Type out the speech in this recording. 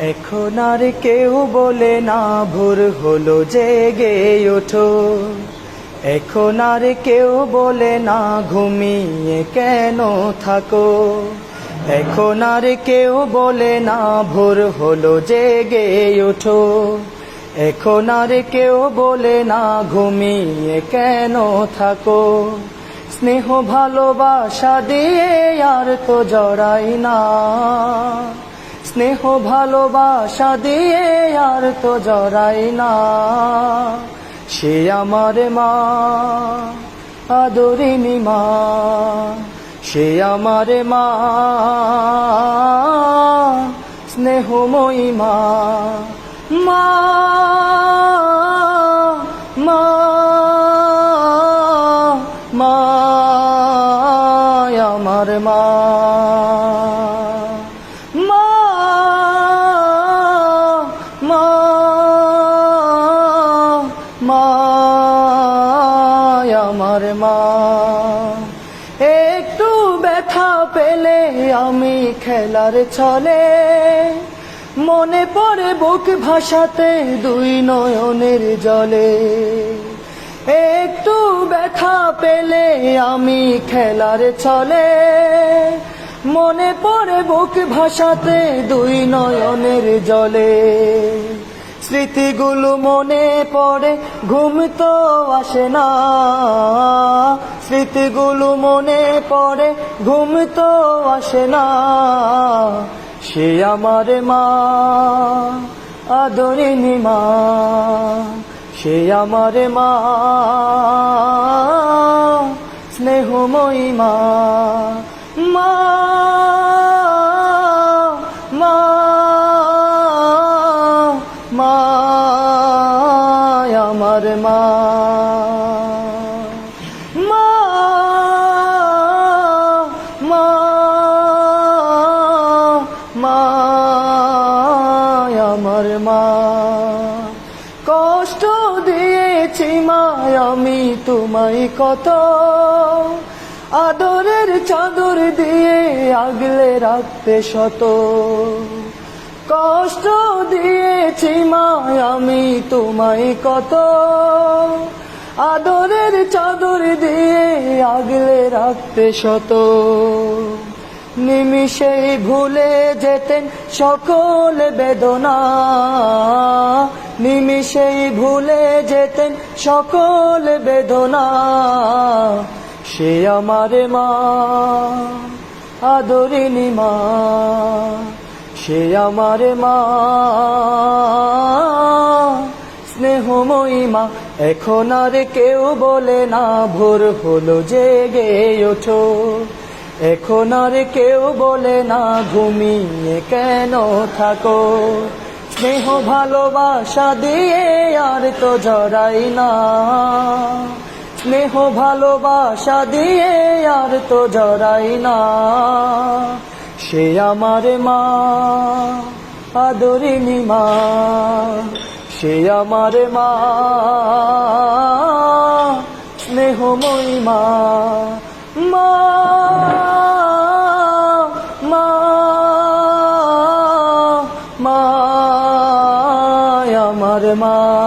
এখন আর কেউ বলে না, ভোর হলো, জেগে ওঠো। এখন আর কেউ বলে না, ঘুমিয়ে কেন থাকো? এখন আর কেউ বলে না, ভোর হলো, জেগে ওঠো। এখন আর কেউ বলে না, ঘুমিয়ে কেন থাকো? স্নেহ ভালোবাসা দিয়ে আর তো জড়াই না। স্নেহ ভালোবাসা দিয়ে আর তো জড়াই না। সে আমার মা আদরিনী মা, সে আমার মা, স্নেহময়ী মা। মা মা। মা আমার মা। একটু ব্যথা পেলে আমি খেলার ছলে। মনে পড়ে বুক ভাসাতে দুই নয়নের জলে। একটু ব্যথা পেলে আমি খেলার ছলে। মনে পড়ে বুক ভাসাতে দুই নয়নের জলে। স্মৃতিগুলো মনে পড়ে, ঘুম তো আসে না। স্মৃতিগুলো মনে পড়ে, ঘুম তো আসে না। সে আমার মা আদরিনী মা সে আমার মা, স্নেহময়ী মা। আমার মা। আমার মা। কষ্ট দিয়েছি মা, আমি তোমায় কত। আদরের চাদর দিয়ে আগলে রাখতে শত। কষ্ট দিয়েছি মা আমি তোমায় কত আদরের চাদর দিয়ে আগলে রাখতে শত। নিমিষেই ভুলে যেতেন সকল বেদনা। নিমিষেই ভুলে যেতেন সকল বেদনা। সে আমার মা আদরিনী মা। সে আমার মা। স্নেহময়ী মা, এখন আর কেউ বলে না, ভোর হলো, জেগে ওঠো। এখন আর কেউ বলে না, ঘুমিয়ে কেন থাকো? স্নেহ ভালোবাসা দিয়ে আর তো জড়াই না। স্নেহ ভালোবাসা দিয়ে আর তো জড়াই না। সে আমার মা আদরিনী মা সে আমার মা স্নেহময়ী মা মা মা আমার মা।